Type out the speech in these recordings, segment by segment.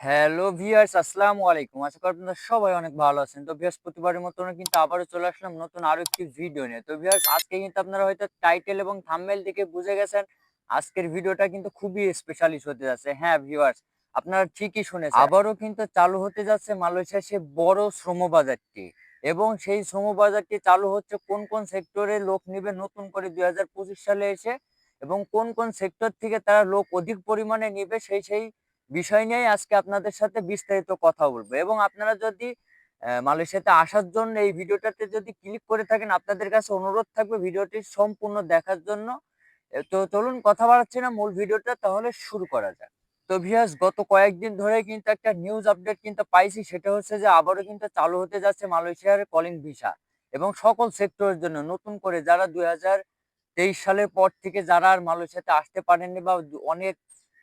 Hello viewers আসসালামু আলাইকুম। আশা করি আপনারা সবাই অনেক ভালো আছেন। তো বৃহস্পতিবারের মতন কিন্তু আবারও চলে আসলাম নতুন আরও একটি ভিডিও নিয়ে। তো ভিউয়ার্স আজকে কিন্তু আপনারা হয়তো টাইটেল এবং থাম্বনেল দেখে বুঝে গেছেন, আজকের ভিডিওটা কিন্তু খুবই স্পেশালিশ হতে যাচ্ছে। হ্যাঁ ভিউয়ার্স আপনারা ঠিকই শুনেছেন। আবারও কিন্তু চালু হতে যাচ্ছে মালয়েশিয়ার সে বড় শ্রম বাজারটি। এবং সেই শ্রম বাজারটি চালু হচ্ছে কোন কোন সেক্টরে লোক নিবে নতুন করে দুই হাজার পঁচিশ সালে এসে, এবং কোন কোন সেক্টর থেকে তারা লোক অধিক পরিমাণে নিবে সেই সেই বিষয় নিয়ে আজকে আপনাদের সাথে বিস্তারিত কথা বলব। এবং আপনারা যদি মালয়েশিয়াতে আসার জন্য এই ভিডিওটাতে যদি ক্লিক করে থাকেন, আপনাদের কাছে অনুরোধ থাকবে ভিডিওটি সম্পূর্ণ দেখার জন্য। তো চলুন কথা বাড়াচ্ছি না, মূল ভিডিওটা তাহলে শুরু করা যাক। তো ভিয়াস গত কয়েকদিন ধরে কিন্তু একটা নিউজ আপডেট কিন্তু পাইছি, সেটা হচ্ছে যে আবারও কিন্তু চালু হতে যাচ্ছে মালয়েশিয়ার কলিং ভিসা এবং সকল সেক্টরের জন্য নতুন করে যারা দুই হাজার তেইশ সালের পর থেকে যারা আর মালয়েশিয়াতে আসতে পারেননি বা অনেক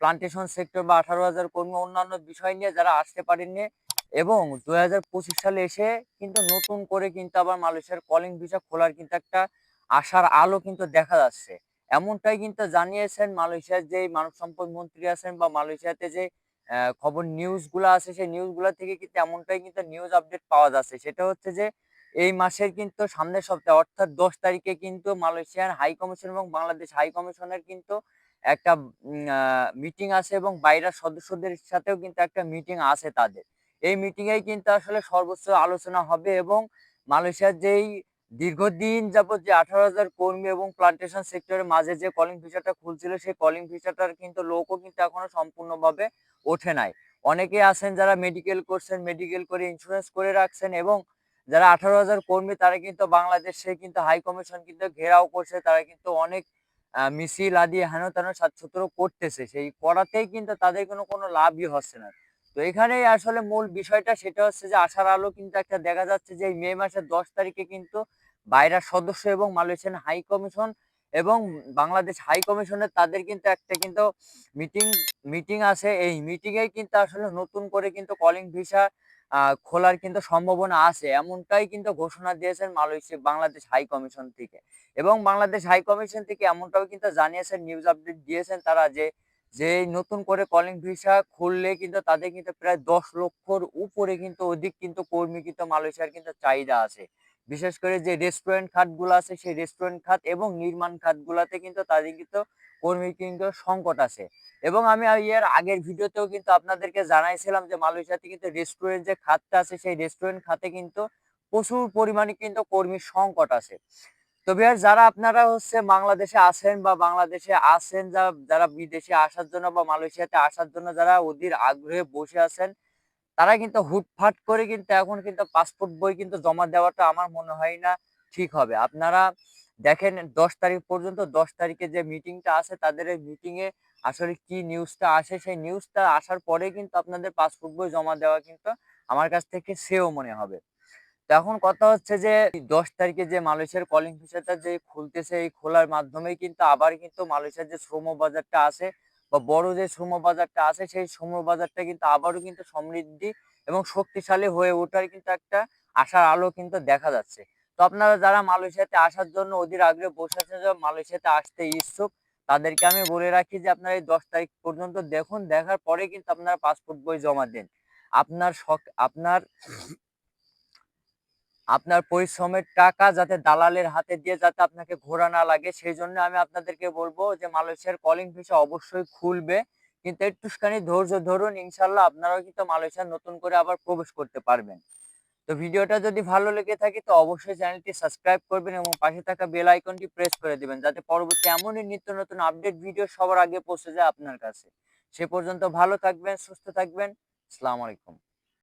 প্লান্টেশন সেক্টর বা আঠারো হাজার কর্মী অন্যান্য বিষয় নিয়ে যারা আসতে পারেননি এবং দুই হাজার পঁচিশ সালে এসে কিন্তু নতুন করে কিন্তু আবার মালয়েশিয়ার কলিং ভিসা খোলার কিন্তু একটা আশার আলো কিন্তু দেখা যাচ্ছে। এমনটাই কিন্তু জানিয়েছেন মালয়েশিয়ার যে মানব সম্পদ মন্ত্রী আছেন বা মালয়েশিয়াতে যে খবর নিউজগুলা আছে, সেই নিউজগুলা থেকে কিন্তু এমনটাই কিন্তু নিউজ আপডেট পাওয়া যাচ্ছে। সেটা হচ্ছে যে, এই মাসের কিন্তু সামনের সপ্তাহে, অর্থাৎ দশ তারিখে কিন্তু মালয়েশিয়ার হাই কমিশন এবং বাংলাদেশ হাই কমিশনের কিন্তু একটা মিটিং আছে এবং বাইরের সদস্যদের সাথেও কিন্তু একটা মিটিং আছে তাদের। এই মিটিং এই কিন্তু আসলে সর্বোচ্চ আলোচনা হবে এবং মালয়েশিয়ার যেই দীর্ঘদিন যাবত যে আঠারো হাজার কর্মী এবং প্লান্টেশন সেক্টরের মাঝে যে কলিং ভিসাটা খুলছিল, সেই কলিং ভিসাটার কিন্তু লোকও কিন্তু এখনও সম্পূর্ণভাবে ওঠে নাই। অনেকে আছেন যারা মেডিকেল করছেন মেডিকেল করে ইন্স্যুরেন্স করে রাখছেন এবং যারা আঠারো হাজার কর্মী, তারা কিন্তু বাংলাদেশে কিন্তু হাই কমিশন কিন্তু ঘেরাও করছে, তারা কিন্তু অনেক মিছিল আদি হেন তেন ছাত্র করতেছে। সেই করাতেই কিন্তু তাদের কোনো কোনো লাভই হচ্ছে না। তো এখানেই আসলে মূল বিষয়টা সেটা হচ্ছে যে আশার আলো কিন্তু একটা দেখা যাচ্ছে যে মে মাসের দশ তারিখে কিন্তু বাইরের সদস্য এবং মালয়েশিয়ান হাই কমিশন এবং বাংলাদেশ হাই কমিশনের তাদের কিন্তু একটা কিন্তু মিটিং মিটিং আছে। এই মিটিং এ কিন্তু আসলে নতুন করে কিন্তু কলিং ভিসা খোলার কিন্তু সম্ভাবনা আছে। এমনটাই কিন্তু ঘোষণা দিয়েছেন মালয়েশিয়া, বাংলাদেশ হাই কমিশন থেকে। এবং বাংলাদেশ হাই কমিশন থেকে এমনটাও কিন্তু জানিয়েছেন নিউজ আপডেট দিয়েছেন তারা যে যে নতুন করে কলিং ভিসা খুললে কিন্তু তাদের কিন্তু প্রায় দশ লক্ষর উপরে কিন্তু অধিক কিন্তু কর্মী কিন্তু মালয়েশিয়ার কিন্তু চাহিদা আছে। বিশেষ করে যে রেস্টুরেন্ট খাতগুলো আছে, সেই রেস্টুরেন্ট খাত এবং নির্মাণ খাতগুলোতে কিন্তু তাদের কিন্তু কর্মী কিন্তু সংকট আছে। এবং আমি এর আগের ভিডিওতেও কিন্তু আপনাদেরকে জানাইছিলাম যে মালয়েশিয়াতে কিন্তু রেস্টুরেন্ট যে খাতটা আছে, সেই রেস্টুরেন্ট খাতে কিন্তু প্রচুর পরিমাণে কিন্তু কর্মীর সংকট আছে। তো ভিউয়ার যারা আপনারা হচ্ছে বাংলাদেশে আছেন বা বাংলাদেশে আছেন, যা, যারা বিদেশে আসার জন্য বা মালয়েশিয়াতে আসার জন্য যারা অধীর আগ্রহে বসে আছেন, তারা কিন্তু হুটফাট করে কিন্তু এখন কিন্তু পাসপোর্ট বই কিন্তু জমা দেওয়াটা আমার মনে হয় না ঠিক হবে। আপনারা দেখেন দশ তারিখ পর্যন্ত, দশ তারিখে যে মিটিংটা আছে, তাদের এই মিটিং এ আসলে কি নিউজটা আসে, সেই নিউজটা আসার পরে কিন্তু আপনাদের পাসপোর্ট বই জমা দেওয়া কিন্তু আমার কাছ থেকে সেও মনে হবে। এখন কথা হচ্ছে যে, দশ তারিখে যে মালয়েশিয়ার কলিং ভিসাটা যে খুলতেছে, এই খোলার মাধ্যমেই কিন্তু আবার কিন্তু মালয়েশিয়ার যে শ্রম বাজারটা আছে বা বড় যে শ্রম বাজারটা আছে, সেই শ্রম বাজারটা কিন্তু আবারও কিন্তু সমৃদ্ধি এবং শক্তিশালী হয়ে ওঠার কিন্তু একটা আশার আলো কিন্তু দেখা যাচ্ছে। তো আপনারা যারা মালয়েশিয়াতে আসার জন্য অধীর আগ্রহে বসে আছেন মালয়েশিয়াতে আসতে ইচ্ছুক, তাদেরকে আমি বলে রাখি যে আপনারা এই দশ তারিখ পর্যন্ত দেখুন, দেখার পরে কিন্তু আপনারা পাসপোর্ট বই জমা দেন। আপনার শখ, আপনার আপনার পরিশ্রমের টাকা যাতে দালালের হাতে দিয়ে যাতে আপনাকে ঘোরা না লাগে, সেই জন্য আমি আপনাদেরকে বলব যে মালয়েশিয়ার কলিং ভিসা অবশ্যই খুলবে। কিন্তু একটুখানি ধৈর্য ধরুন, ইনশাল্লাহ আপনারাও কিন্তু মালয়েশিয়ার নতুন করে আবার প্রবেশ করতে পারবেন। তো ভিডিওটা যদি ভালো লেগে থাকে তো অবশ্যই চ্যানেলটি সাবস্ক্রাইব করবেন এবং পাশে থাকা বেল আইকনটি প্রেস করে দিবেন যাতে পরবর্তী এমনই নিত্য নতুন আপডেট ভিডিও সবার আগে পৌঁছে যায় আপনার কাছে। সে পর্যন্ত ভালো থাকবেন, সুস্থ থাকবেন। আসসালামু আলাইকুম।